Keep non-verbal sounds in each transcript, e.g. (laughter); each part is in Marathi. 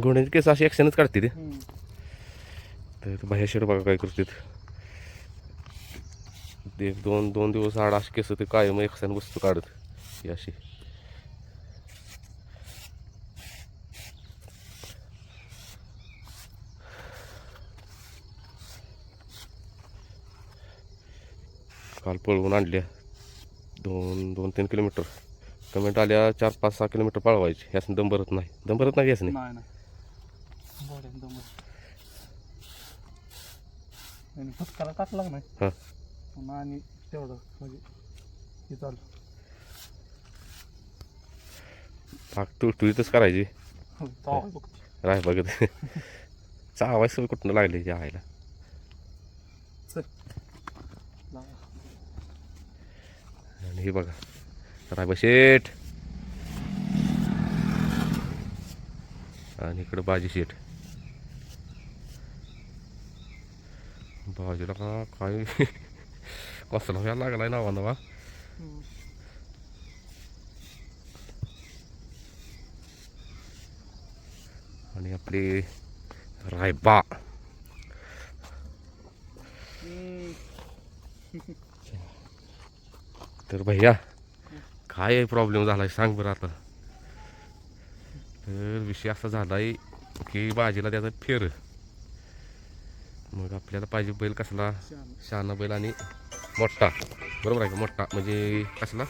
घोड्यांची केस अशी ॲक्शनच काढते ते. तर बाहेर शेड बघा काय करतात. ते दोन दोन दिवस आड अशी केस ते कायम एकसाने वस्तू काढत ही अशी. काल पळवून आणल्या. दोन दोन तीन किलोमीटर. कमेंट आल्या चार पाच सहा किलोमीटर पळवायची. यासने दम भरत नाही. दम भरत नाही यासने नाही नाही एकदम आणि फटकाला टाकला का पुन्हा आणि तेवढं म्हणजे हे चालू पाक तुळतुळीतच करायची राय बघत चावाय सवय कुठनं लागली त्या आईला? आणि हे बघा. राय शेठ. आणि इकडं बाजी शेठ. बाजीला का काय कसला व्हायला लागलाय नावा नवा आणि आपली रायबा तर भैया काय प्रॉब्लेम झालाय सांग बरं आता तर विषय असा झालाय की भाजीला त्याचं फेर मग आपल्याला पाहिजे बैल कसला. शहाणा बैल आणि मोठा. बरोबर आहे का? मोठा. म्हणजे कसला?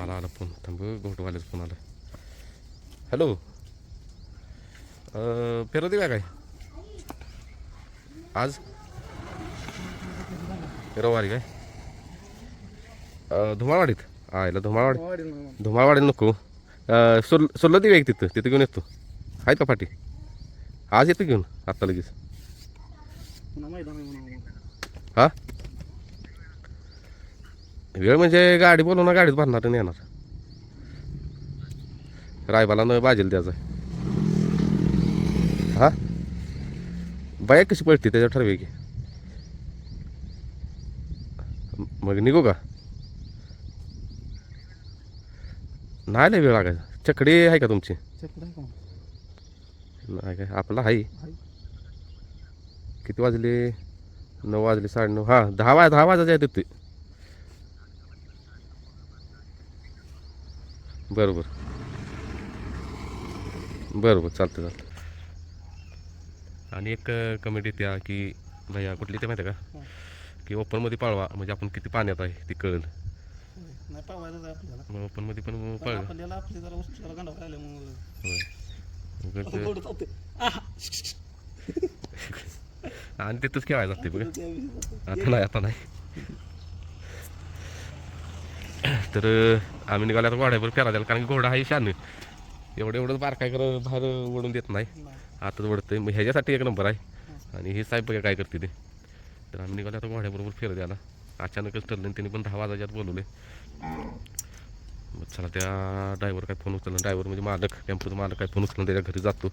आला आला फोन. थांब घोटवाल्याचा फोन आला. हॅलो? फेर देऊया काय? आज? रविवारी काय? धुमाळवाडीत? आयला धुमाळवाडी. धुमाळवाडी नको. सोल देऊया एक तिथं. तिथं घेऊन येतो. आहेत का पाठी? आज येतो घेऊन आत्ता लगेच. हा? वेळ म्हणजे गाडी बोलवून ना गाडीत भरणार आणि येणार. रायबाला न बाजेल त्याचा. हा? बाईक कशी पडते त्याच्यावर ठरवे की? मग निघू का? नाही वेळ लागायचा. चकडी आहे का तुमची? नाही काय? आपला आहे. किती वाजले? नऊ वाजले साडेनऊ. हां दहा वाज दहा वाजायच्या आहेत ते बरं बरं बरं बरं चालतं चालतं आणि एक कमेंट येत्या की भैया कुठली ते माहिती आहे का? हा. की ओपनमध्ये पळवा म्हणजे आपण किती पाण्यात आहे ती कळेल. ओपनमध्ये पण पण गोड चालते. आणि तिथंच खेळायला लागते बघा आता नाही आता नाही तर आम्ही निघाले आता घोड्यावर फिरा द्यायला कारण घोडा आहे शान एवढं एवढं बारकाय कर बाहेर ओढून देत नाही. आताच ओढतंय मग ह्याच्यासाठी एक नंबर आहे आणि हे साहेब बघा काय करते ते तर आम्ही निघाले आता घोड्याबरोबर फिरा द्यायला अचानकच ठरलं आणि त्यांनी पण दहा वाजाच्यात बोलवले चला त्या ड्रायव्हर काय फोन उचलला. ड्रायव्हर म्हणजे मालक टेम्पोचा मालक काय फोन उचलून त्याच्या घरी जातो.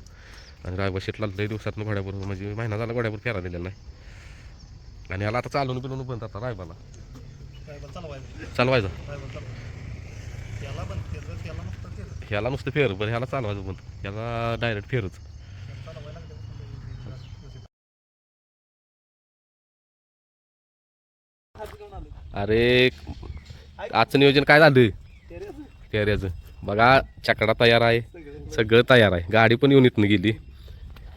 आणि ड्रायव्हर शेटला लई दिवसातनं घोड्याबरोबर म्हणजे महिना झाला घोड्यावर फेरा दिलेला नाही. आणि याला आता चालवून बिलवून बंद आता रायबाला. चालवायचं. ह्याला नुसतं फेर बरं ह्याला चालवायचं बंद. ह्याला डायरेक्ट फेरच. अरे आजचं नियोजन काय झालं? टेऱ्याचं बघा चकडा तयार आहे. सगळं. तयार आहे. गाडी पण येऊन इथनं गेली.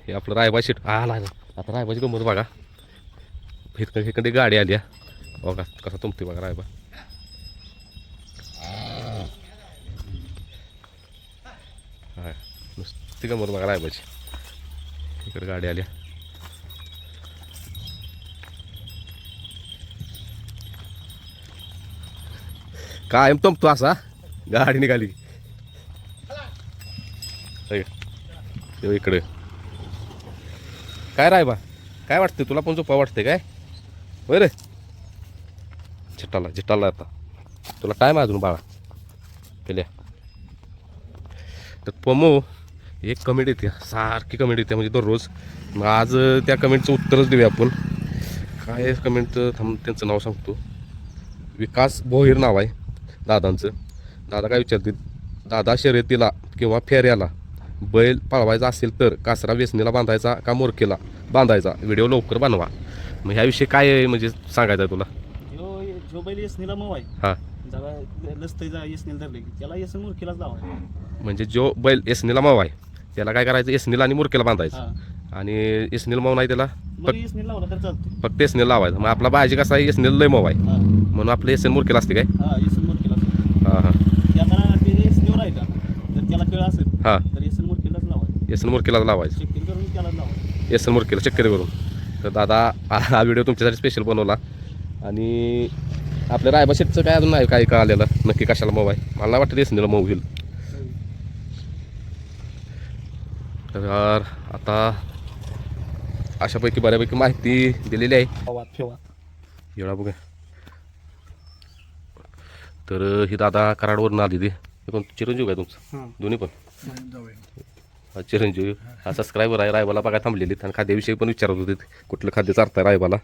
हे आपलं रायबा शेट आला आता रायबाची गंमत बघा. इथं इकडे गाडी आली हा. बघा कसा तुमते बघा रायबा. हा नुसती गंमत बघा रायबाची. इकडे गाडी आली कायम कायम तू असा गाडी निघाली. इकडे. काय राय बा काय वाटते तुला पण झोपा वाटते काय? होय रे. झिटाला आता. तुला टाईम अजून बाळा? केल्या तर पमो एक कमेंट येते. सारखी कमेंट येते म्हणजे दररोज. मग आज त्या कमेंटचं उत्तरच देऊया आपण. काय कमेंटचं थांब त्यांचं नाव सांगतो. विकास भोईर नाव आहे. दादांचं. दादा काय विचारतील? दादा शर्यतीला किंवा फेऱ्याला बैल पळवायचा असेल तर कासरा वेसणीला बांधायचा का मोरकेला बांधायचा? व्हिडिओ लवकर बनवा. मग ह्याविषयी काय म्हणजे सांगायचं आहे तुला. ह्यो जो बैल येसनीला मऊ आहे हां. म्हणजे जो बैल एसनीला माव आहे त्याला काय करायचं? एसनीला आणि मुरकेला बांधायचं. आणि एसनीला माव नाही त्याला? फक्त एसनीला लावायचं. मग आपला बाजी कसा आहे? एसनीला लय माव आहे. म्हणून आपलं एसन मुरकेला असते काय? हा हां. त्याला ते येसनीवर राहिला. जर त्याला कळ असेल तर मुरकीलाच एसन लावायचं. चेकिंग करून त्यालाच लावा एसन मुरकेला चक्कर करून. तर दादा हा व्हिडिओ तुमच्यासाठी स्पेशल बनवला. आणि आपल्या रायबा शेटचं काय अजून नाही काय का आलेलं नक्की कशाला मऊ आहे? मला नाही वाटतं एसनीला मऊ होईल. तर आता अशापैकी बऱ्यापैकी माहिती दिलेली आहे. फेवा फेवा एवढा बघा तर ही दादा कराडवरून आली ती. हे कोण चिरंजीव काय तुमचं? दोन्ही पण? हा, चिरंजीव. हा सबस्क्रायबर आहे रायबाला बघा थांबलेली आणि खाद्याविषयी पण विचारत होते कुठलं खाद्य चारताय रायबाला?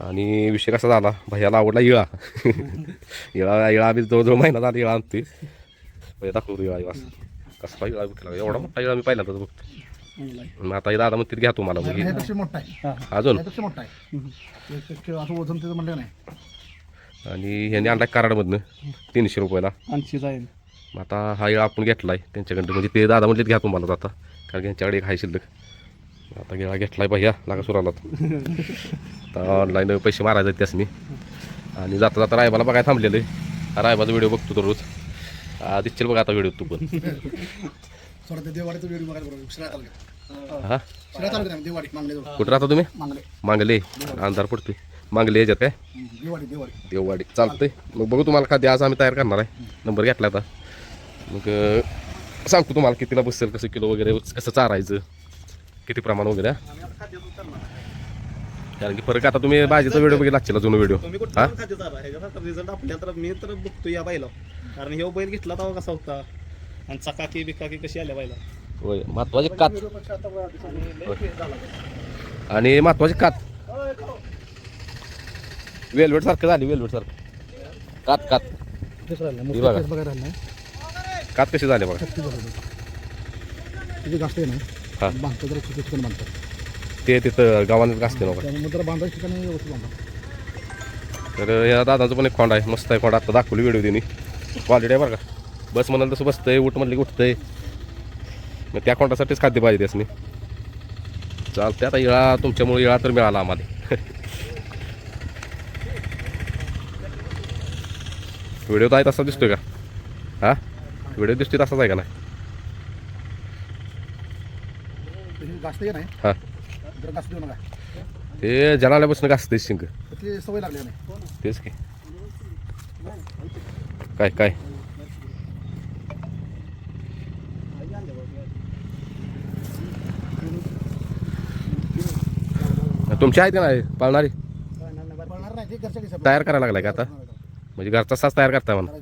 आणि विषय कसा झाला? भैयाला आवडला इळा. (laughs) इळा इळा आम्ही जवळजवळ महिना झाला इळा आणते भैया दाखवतो इळा इळा. कसला इळा कुठला एवढा मोठा इळा मी पहिल्यांदाच बघतो चांगला आहे. मग आता दादा म्हणते घ्या तुम्हाला. आहे. अजून? आणि ह्याने आणलाय कराडमधनं. तीनशे रुपयाला. ऐंशी जाईल. मग आता हा येळा आपण घेतलाय त्यांच्याकडे म्हणजे ते दादा म्हणले घ्या तुम्हाला आता. कारण की यांच्याकडे एक हाय शिल्लक. आता गेळा घेतलाय भैया लागा सुराला (laughs) आता ऑनलाईन पैसे मारायचे आहेत त्यासनी. आणि जाता जाता रायबाला बघायला थांबलेलं. आहे रायबाचा व्हिडिओ बघतो दररोज. दिसशील बघा आता व्हिडिओ तू पण. हा? आहे. कुठं राहता तुम्ही? मांगले. मांगले. अंधार पडतोय. मांगले याच्यात काय? देववाडी चालतंय. मग बघू तुम्हाला खाद्य आज आम्ही तयार करणार आहे. नंबर घेतला आता. मग सांगतो तुम्हाला कितीला बसेल कसं किलो वगैरे कसं चारायचं किती प्रमाण वगैरे हा. कारण की फरक आता तुम्ही भाजीचा व्हिडिओ बघितला आजच्या जुना व्हिडिओ. हा? रिझल्ट आपल्या तर मी तर बघतो या बाईला कारण ह्यो बैल घेतला तेव्हा कसा होता? आणि चकाकी बिकाकी कशी आल्या बाईला होय महत्त्वाचे कात. आणि महत्त्वाचे कात. वेलवेट सारखं झाली वेलवेट सारखं. कात कात. तेच राहिलं, मोठं बघा. राहिलं. कात कसे झाले बघा. शक्ती बघायला. तिथे जास्त आहे हा. ना बांधतो जरा छोटे ठिकाणी बांधतात. ते तिथं गावाने गाजते नका त्यामुळे जरा बांधायच्या ठिकाणी व्यवस्थित बांधतात. तर या दादाचं पण एक खोंड आहे मस्त आहे खोंड. आता दाखवली व्हिडिओ त्यांनी क्वालिटी आहे बरं का. बस म्हणाल तसं बसतंय उठ म्हणलं की उठतंय. मग त्या खोंडासाठीच खाद्य पाहिजे त्यासनी. चालते आता इळा तुमच्यामुळे इळा तर मिळाला आम्हाला. (laughs) व्हिडिओ तर आहे तसा दिसतोय का हा व्हिडिओ दिसतोय तसाच आहे का नाही हा ते जनाल्यापासून का असते शिंक तेच की काय काय तुमची आहेत का नाही पाळणारी तयार करायला लागलाय का आता म्हणजे घरचा साच तयार करताय म्हणा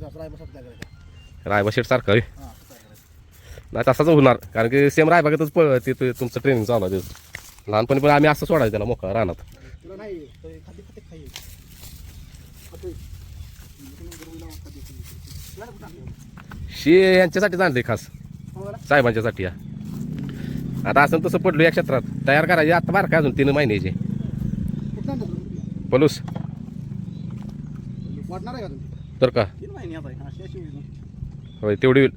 रायबा शेट सारखं. हां करायचं. नाही तसाच होणार. कारण की सेम रायबागतच पळ ते ते तुमचं ट्रेनिंग चालू आहे त्याचं. लहानपणी पण आम्ही असं सोडायचं त्याला मोकळा खाते. शे यांच्यासाठी आणले खास? साहेबांच्यासाठी या आता असं तसं पडलो या क्षेत्रात. तयार करायचे आता बार काय अजून तीन महिन्याचे? पलूस. वाटणार आहे का तुम्ही? तर का? तीन महिन्यात आहे अशी अशी होईल. होय तेवढी होईल.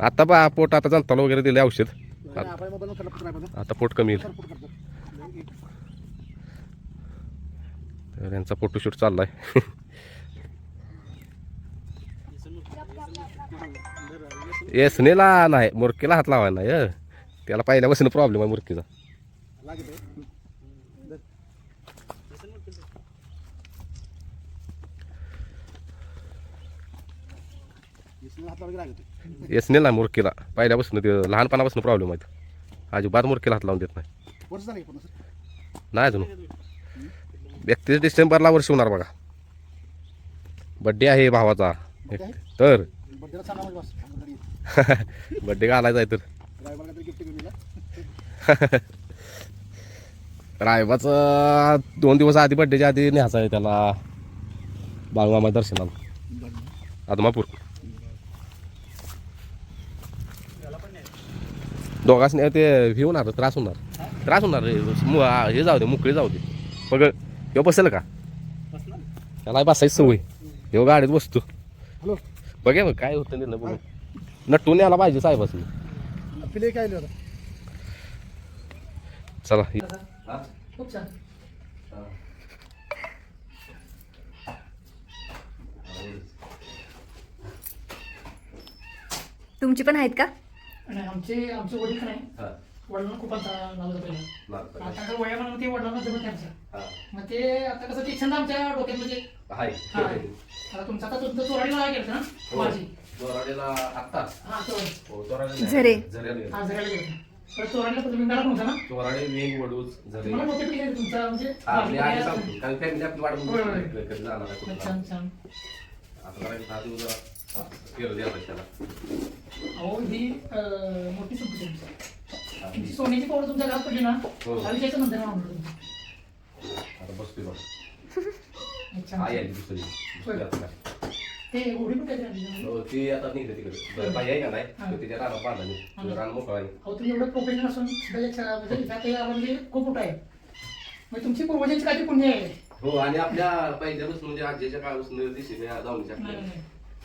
आता बा पोट आता जनताला वगैरे दिले औषध. नाही, आपण मोबाईल. आता पोट कमी येईल तर यांचा फोटोशूट चाललाय. येसनेला नाही मुरकीला हात लावायला नाही हं. त्याला पहिल्यापासून प्रॉब्लेम आहे मुरकीचा. लागत आहे. येसनेला मुरकीला पहिल्यापासून ते लहानपणापासून प्रॉब्लेम आहे अजिबात मुरकीला हात लावून देत नाही? नाही अजून एकतीस डिसेंबरला वर्ष होणार बघा बड्डे आहे भावाचा बड्डे? तर बड्डेला सांगा म्हणजे. बड्डे (laughs) घालायचा आहे तर. (laughs) रायबाचं दोन दिवस आधी बड्डेच्या आधी न्यायचा आहे त्याला बाळूमामा दर्शनाला. आदमापूर दोघांनी ते हे होणार त्रास होणार. त्रास होणार रे मु- आ, हे जाऊ दे मोकळे जाऊ दे. बघ ह्यो बसेल का? त्याला बसायची सवय. ह्यो गाडीत बसतो. हॅलो. बघे मग काय होतं ना बघ. नटून यायला पाहिजे साहेबासनी. पिले काय चला खूप छान तुमची पण आहेत का? आणि आमचे आमचे वडील पण आहे. वडिलांना खूप आता नाव पहिला आता कसं वया म्हणून ते वडिलांना जमत नाही आमच्या मग ते आता कसं ते छंद आमच्या डोक्यात म्हणजे हा. आता तुमचा आता तुमचं चोराडीला गेलं ना? माझी. हा चोराडी झरे. हा जगायला गेलं तर चोराडीला तुम्ही गाडा नव्हता ना? चोराडे झरे. तुमचा म्हणजे आपली आधी हा, सांगतो. कारण फॅमिली आपली वाढ होय, होय. कधी जाणार आहे कुठं. छान छान आता जरा दहा दिवस. अहो ही अं, मोठी संपत्ती आहे तुमची. तुमची सोन्याची पावडं तुमच्या घरात पडली ना हो. आयुष्याचं म्हणते ना म्हणलं तुम्ही. आता बसतोय बघ. छान आई आली दुसरी. दुसरी आता. काय. ते एवढी पण काहीतरी आणली ना. हो, ती आता निघते तिकडे. बाई आहे का नाही? तिच्या रानात बांधला मी. रान मोकळा आहे. अहो तुम्ही एवढं प्रोफेशनल असून सुद्धा एक म्हणजे हे. खूप मोठं आहे. म्हणजे तुमची पूर्वजांची काहीतरी पुण्य आहे? हो आणि आपल्या पहिल्यापासून म्हणजे आजीच्या काळापासून दिशेने जाऊन नाही, नाही, नाही.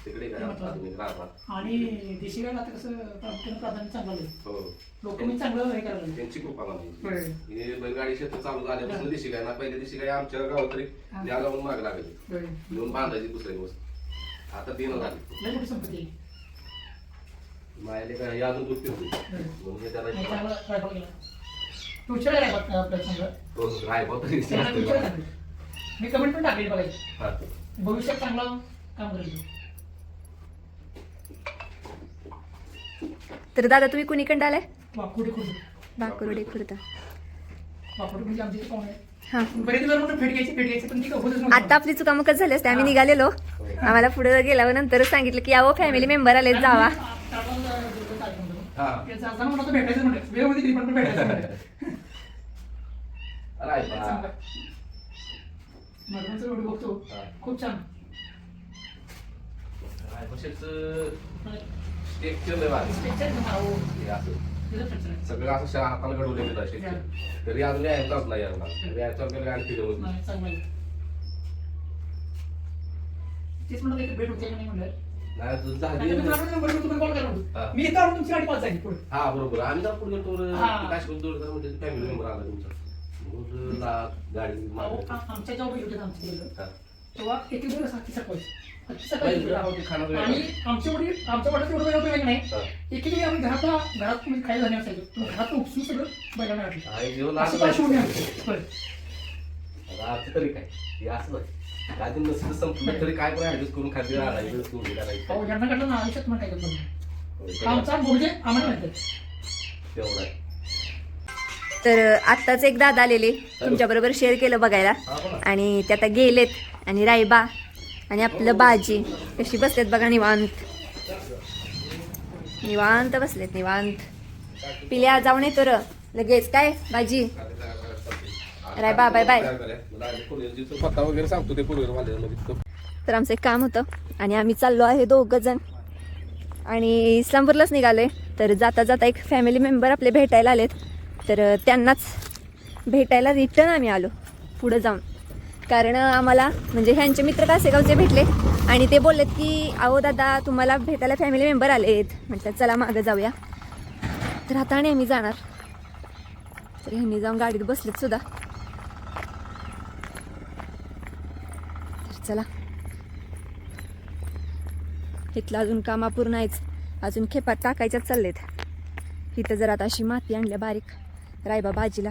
तिकडे काय ते आधुनिक राहतात आणि देशी गायला आता कसं प्रामुख्याने प्राधान्य चांगलं आहे हो लोकांनी चांगलं हे करायला लागले. त्यांची कृपा होय. हे बैलगाडी क्षेत्र चालू झाल्यापासून दिशी काय ना पहिले दिशी काय आमच्या गावात तरी हा. जाऊन माग लागली होय. बांधायची दुसऱ्या दिवस आता तीन झाली लय मोठी संपत्ती आहे. मायले काय अजून दूध पितो होय. म्हणून हे नाही, त्याला चांगलं रायफल गेला फ्युचर आहे रायफल आपल्या चांगलं रोज रायबा तरी चांगलं future आहे चांगलं. मी कमेंट पण टाकली बघायची हा. भविष्यात चांगलं काम करेल तो. तर दादा तुम्ही कुणीकडे आलाय वाकुडी खुर्द बाकुर्डी खुर्दा वाकुडी म्हणजे आमचे इथे पाहुणे आहेत. हा बरेच दिवस म्हणून फेट घ्यायची फेट घ्यायची पण ती कबूलच नव्हती. आता आपली चुकामुकच झाली असते आम्ही निघालेलो आम्हाला पुढे गेल्यावर नंतरच सांगितलं की यावं फॅमिली मेंबर आले जावा. हा. याचं भेटायचं म्हणलं तरी पण भेटायचं म्हणलं. चांगलं. बघतो हा. खूप छान लय भारी. हे असं. तिथं. सगळं असं शा- हाताला स्टेक्चर तरी अजून चालत नाही यार व्यायाम चालू केलं आणि होती. नाही, आहे. तेच म्हणलं भेट होते का नाही म्हणलं नाही अजून आणि झाली तुम्ही मला नंबर देऊन तुम्हाला call करा म्हणून. मी इथं आलो तुमची गाडी पाच झाली पुढे हा बरोबर आम्ही पुढे गेलो हा. दूर तर म्हणजे फॅमिली मेंबर आला तुमचा मग ला- गाडी आमच्या जेव्हा भेट होते आमच्या गेलं हा. तेव्हा एक एक दिवस सकाळी? सकाळी आणि आमच्या वडील आमच्या वडिलांचं एवढं वेळ होतं नाही. एक एक आम्ही घरात घरात तुम्ही खायला झाले असायचो घरात उपसून सगळं बैलांना घातलं असं. आता आजचं तरी काय? हे असं संपलं तरी काय पण ऍडजस्ट करून खाद्य राहायचं करून करायचं. अहो यांना काढलं ना आयुष्यात आमचा म्हणजे आम्हाला माहिती तेवढं. तर आत्ताच एक दादा आलेले. तुमच्या बरोबर शेअर केलं बघायला. आणि ते आता गेलेत. आणि रायबा आणि आपलं बाजी. कशी बसलेत बघा निवांत. निवांत बसलेत निवांत. पिल्या जाऊन येतो र लगेच. काय बाजी? राय बा, बाय, बाय. तर आमचं एक काम होतं. आणि आम्ही चाललो आहे दोघं जण. आणि इस्लामपूरलाच निघालोय. तर जाता जाता एक फॅमिली मेंबर आपले भेटायला आलेत. तर त्यांनाच भेटायला रिटर्न आम्ही आलो पुढं जाऊन. कारण आम्हाला म्हणजे ह्यांचे मित्र कासेगावचे भेटले? आणि ते बोललेत की अहो दादा तुम्हाला भेटायला फॅमिली मेंबर आले आहेत म्हटलं चला मागं जाऊया. तर आता आणि आम्ही जाणार. तर ह्यांनी जाऊन गाडीत बसलेत सुद्धा. तर चला. इथलं अजून कामापूर्ण आहेच अजून खेपात टाकायच्याच चाललेत. इथं जर आता अशी माती आणल्या बारीक. रायबा बाजीला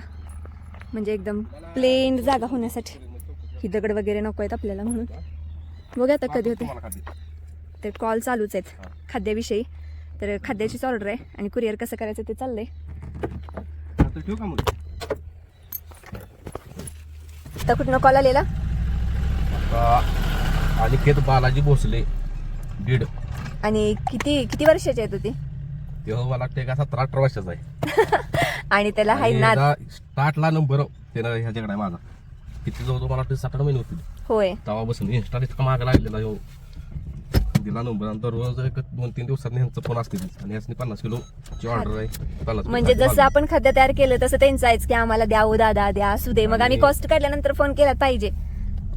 म्हणजे एकदम प्लेन जागा होण्यासाठी. ही दगड वगैरे नको आहेत आपल्याला म्हणून. बघूया आता कधी होते. तर कॉल चालूच आहेत. खाद्याविषयी. तर खाद्याचीच ऑर्डर आहे. आणि कुरिअर कसं करायचं ते चाललंय. आता कुठनं कॉल आलेला? आणि खेत बालाजी भोसले बीड आणि किती किती वर्षाची आहे होती तेव्हा मला वाटतं का सतरा अठरा वर्षाचा आहे. (laughs) आणि त्याला हाय नाद. स्टार्टला नंबर त्यानं ह्याच्याकडे आहे माझा. किती जवळ मला वाटतं सात आठ महिने होतील. होय. तेव्हा बसून इन्स्टा इतका माग लागलेला हो दिला नंबर आणि दररोज एक दोन तीन दिवसात ह्यांचा फोन असते आणि यासनी पन्नास किलोची ऑर्डर आहे. पन्नास किलो म्हणजे जसं आपण खाद्य तयार केलं तसं त्यांचं आहेच की आम्हाला द्या ओ दादा द्या असू दे. मग आम्ही कॉस्ट काढल्यानंतर फोन केला पाहिजे.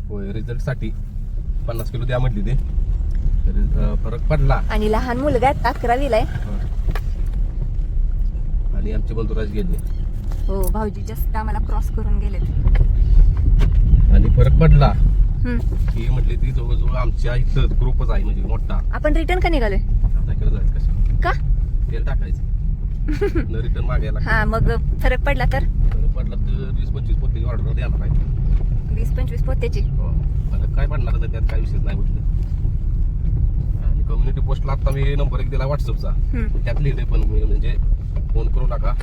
होय रिझल्टसाठी पन्नास किलो द्या म्हटली ते. फरक पडला. आणि लहान मुलगा अकरावीला आहे. आणि आमचे बंधुराज गेले. हो भाऊजी जस्ट आम्हाला क्रॉस करून गेलेत. आणि फरक पडला. की म्हटले ती जवळजवळ आमच्या इथं ग्रुपच आहे म्हणजे मोठा. आपण रिटर्न का निघालोय? का? तेल टाकायचं. रिटर्न मागायला हा मग फरक पडला तर? फरक पडला तर वीस पंचवीस पोती ऑर्डर देणार आहे. वीस पंचवीस पोत्याची? हो. मला काय पडणार तर त्यात काय विषय नाही म्हटलं. आणि कम्युनिटी पोस्टला आता मी नंबर एक दिला व्हॉट्सअपचा. त्यात लिहिले पण म्हणजे फोन करू नका.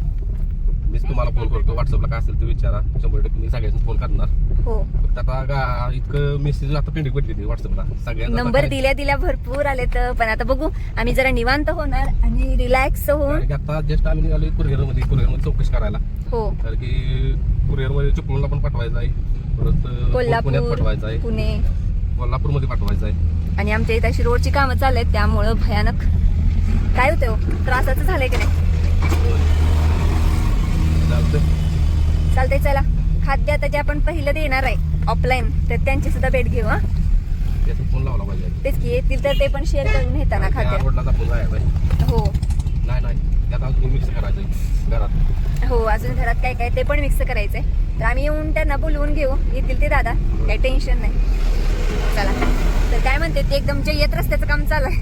मीच तुम्हाला फोन करतो. व्हॉट्सअपला काय असेल ते विचारा. शंभर टक्के मी सगळ्यांना फोन करणार. हो. फक्त आता गा- इतकं मेसेज आता पेंडिंग पडली ती व्हॉट्सअपला सगळ्यांना नंबर दिल्या दिल्या भरपूर आले तर. पण आता बघू आम्ही जरा निवांत होणार आणि रिलॅक्स होऊन. कारण की आता जस्ट आम्ही निघालो कुरिअरमध्ये. कुरिअरमध्ये चौकशी करायला. हो. कारण की कुरिअरमध्ये चिपळूणला पण पाठवायचं आहे. परत पुण्यात कोल्हापूर पाठवायचं आहे. पुणे. कोल्हापूरमध्ये पाठवायचं आहे. आणि आमच्या इथे अशी रोडची कामं चालू आहेत त्यामुळं भयानक. काय होतं हो? त्रासाचं झालंय की नाही? चालतंय चला. खाद्य आता जे आपण पहिलं देणार आहे ऑफलाईन तर त्यांची सुद्धा भेट घेऊ हा. तेच की येतील तर ते पण शेअर करून घेताना खाद्य. हो. हो अजून घरात काय काय ते पण मिक्स करायचंय. तर आम्ही येऊन त्यांना बोलवून घेऊ. येतील ते दादा. काही टेन्शन नाही. चला. तर काय म्हणते ते एकदम जे येत रस्त्याचं काम चालू आहे?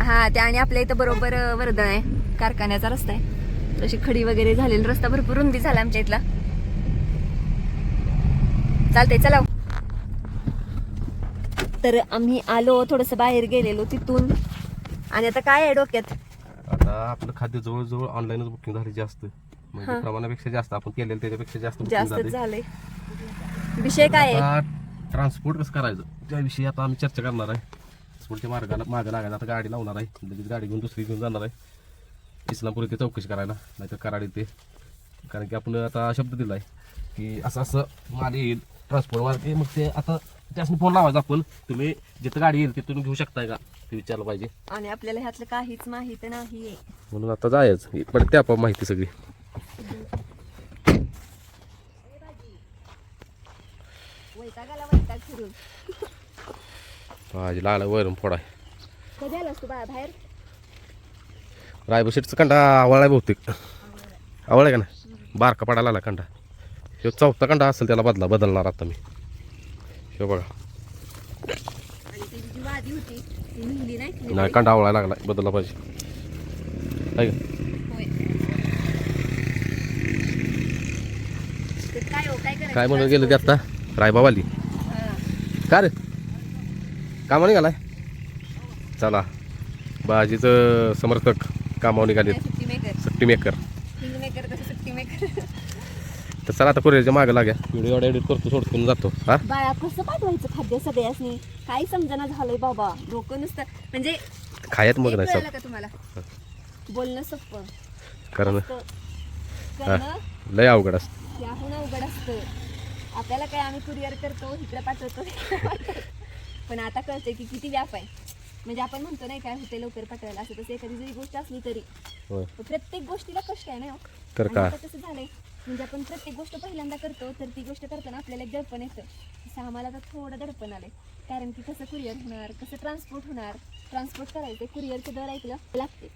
हा ते आणि आपल्या इथं बरोबर वर्धन आहे. कारखान्याचा रस्ता आहे. तशी खडी वगैरे झालेला रस्ता भरपूर रुंदी झाला आमच्या इथला. चालतंय चला. तर आम्ही आलो थोडस बाहेर गेलेलो तिथून. आणि आता काय आहे डोक्यात? आता आपलं खाद्य जवळजवळ ऑनलाईनच बुकिंग झाली जास्त. म्हणजे. प्रमाणापेक्षा जास्त. आपण केलेलं त्याच्यापेक्षा जास्त झाले विषय काय आहे? ट्रान्सपोर्ट कसं करायचं? त्याविषयी आता आम्ही चर्चा करणार आहे. ट्रान्सपोर्टच्या मार्गाला मागं लागायला आता गाडी लावणार आहे. लगेच गाडी घेऊन दुसरी घेऊन जाणार आहे. इस्लामपूर इथे चौकशी करायला नाहीतर कराड इथे. कारण की आपण आता शब्द दिला आहे की असं असं माल येईल ट्रान्सपोर्ट मार्ग मग ते आता त्यासनी फोन लावायचा आपण. तुम्ही जिथं गाडी येईल तिथून घेऊ शकताय का? ते विचारलं पाहिजे. आणि आपल्याला ह्यातलं काहीच माहीत नाही म्हणून आता जायचं. पडते आपण माहिती सगळी. वैतागाला वैताग फिरून. भाजी लागला वरून फोडाय. कधी आलास तू बाहेर? रायबा शेटचा कंडा आवळ आहे बहुतेक. आवळ आहे का ना बारका पडायला आला कंडा. ह्यो चौथा कंडा असेल त्याला बदला बदलणार आता मी. ह्यो बघा. नाही कंडा आवळायला लागला बदलला पाहिजे. आहे का? काय काय म्हणून गेलं ते आत्ता रायबावाली का रे? कामा निघालाय चला. बाजीचं समर्थक. कामावर निघाले काय सुट्टी मेकर. सुट्टी मेकर. हिंग मेकर तसं सुट्टी मेकर. तर चला आता कुरिअरच्या मागं लागल्या व्हिडिओ एवढा एडिट करतो सोडून जातो. हा? बाळा कसं पाठवायचं खाद्य सगळ्यासनी? काही समजना झालंय बाबा? डोकं नुसतं म्हणजे खायत मग नाही कळलं सब. का तुम्हाला? बोलणं सोपं. कारण. लय अवघड असतं. त्याहून अवघड असतं. आपल्याला काय आम्ही कुरिअर करतो इकडे पाठवतो. पण आता कळतंय की किती व्याप आहे. म्हणजे आपण म्हणतो नाही काय होते लवकर पाठवायला असं तसं एखादी जरी गोष्ट असली तरी. होय. प्रत्येक गोष्टीला कष्ट आहे ना हो. तर आणि का? आता कसं झालंय म्हणजे आपण प्रत्येक गोष्ट पहिल्यांदा करतो तर ती गोष्ट करताना आपल्याला एक दडपण येतं. तसं आम्हाला तर थोडं दडपण आलंय. कारण की कसं कुरिअर होणार कसं ट्रान्सपोर्ट होणार? ट्रान्सपोर्ट करायचं कुरिअरचं दर ऐकलं लागते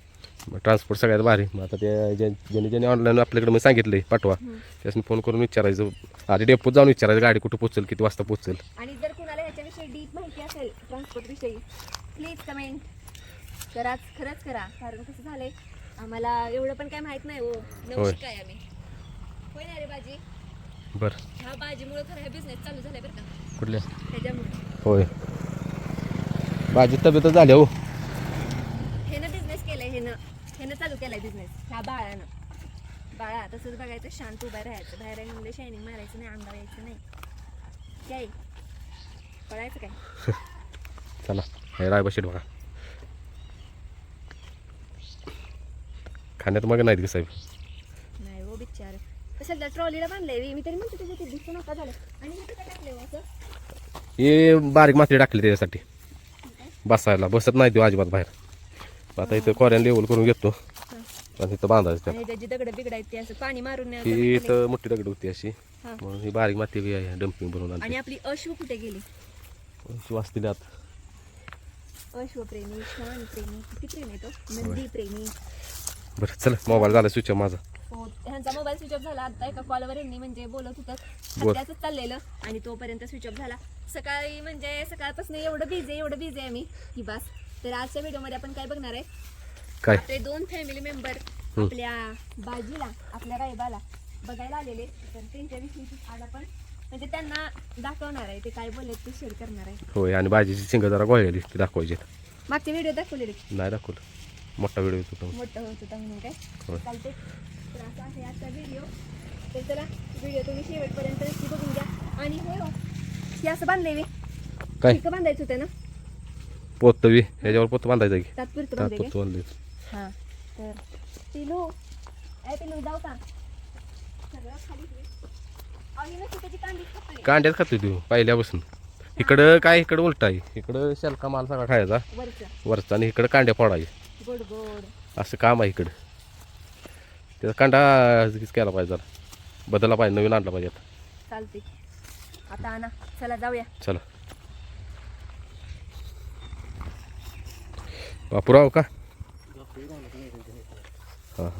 ट्रान्सपोर्ट सगळ्यात भारी. मग आता ते ज्या- ज्यांनी ज्यांनी ऑनलाईन आपल्याकडे मी सांगितले पाठवा. त्यासनी फोन करून विचारायचं. आधी डेपोत जाऊन विचारायचं गाडी कुठं पोचेल किती वाजता पोचेल. आणि जर कुणाला ह्याच्याविषयी डीप माहिती असेल ट्रान्सपोर्ट विषयी प्लीज कमेंट कराच खरंच करा कारण कसं झालंय आम्हाला एवढं पण काय माहीत नाही हो. नवशिक आहे आम्ही. होय ना रे बाजी? बरं. ह्या बाजीमुळे खरं हा बिझनेस चालू झालाय बरं का. कुठल्या त्याच्यामुळे. होय. भाजी तब्येतच झाली हो. हेनं बिझनेस केलाय हेनं हेनं चालू केलाय बिझनेस ह्या बाळानं. बाळा तसंच बघायचं शांत उभा राहायचं. बाहेर म्हणजे शायनिंग मारायचं नाही अंगावर यायचं नाही. काय? पळायचं काय? (laughs) चला. हे रायबा शेट बघा. खाण्यात मग नाहीत का साहेब? नाही हो बिचार. कशाला ट्रॉलीला बांधलंय मी तरी म्हणते त्याच्या ते दिसू नका झालं. आणि हे टाकलंय हो असं? हे बारीक माती टाकली त्याच्यासाठी. बसायला. बसत नाही देऊ अजिबात बाहेर. आता इथं कोऱ्यान लेवल करून घेतो. आणि इथं बांधायचं दगड बिगडायत ते असं पाणी मारून इथं मोठी दगड होती अशी. म्हणून ही बारीक माती डम्पिंग बनवून आणि आपली अश्व कुठे गेली? वाचतील आत. अश्वप्रेमी श्वान प्रेमी किती प्रेमी तो? नंदी प्रेमी बरं चल मोबाईल झाला स्विच माझा. हो ह्यांचा मोबाईल स्विच ऑफ झाला. आता एका कॉलवर यांनी म्हणजे बोलत होतं. बोल. सध्याच चाललेलं. आणि तोपर्यंत स्विच ऑफ झाला. सकाळी म्हणजे सकाळपासून एवढं बिझी एवढं बिझी आहे मी की बस. तर आजच्या व्हिडिओमध्ये आपण काय बघणार आहे? काय? आपले दोन फॅमिली मेंबर. आपल्या बाजीला आपल्या रायबाला बघायला आलेले. तर त्यांच्याविषयी आज आपण म्हणजे त्यांना दाखवणार आहे ते काय बोलले ते शेअर करणार आहे. होय आणि भाजीची शिंग जरा गोळलेली ती दाखवायची मागचे व्हिडिओ दाखवलेले नाही दाखवलं. मोठा व्हिडिओ होता तो. मोठं होत होता म्हणून काय? होय. चालते तर असा आहे आजचा व्हिडिओ तर चला व्हिडिओ तुम्ही शेवटपर्यंत नक्की बघून घ्या. आणि होय हो हे असं बांधले मी. काय? ठीक बांधायचं होतं ना? पोत बी ह्याच्यावर पोत बांधायचं की? तात्पुरतं त्यात बांधले पोत बांधले हां. तर पिलू ए पिलू जाऊ का? सगळं खाली. अहो, ही नसती त्याची कांडी खपली. कांड्यात खातो तू पहिल्यापासून. इकडं काय इकडं उलट आहे. इकडं शेलका माल सगळा खायचा. वरचं आणि इकडं कांड्या फोडायचे असं काम आहे इकडं. त्याचा कांडा केला पाहिजे जरा. बदलला पाहिजे नवीन आणला पाहिजे आता. चालते आता आणा. चला जाऊया. चला. बापूराव का? हां.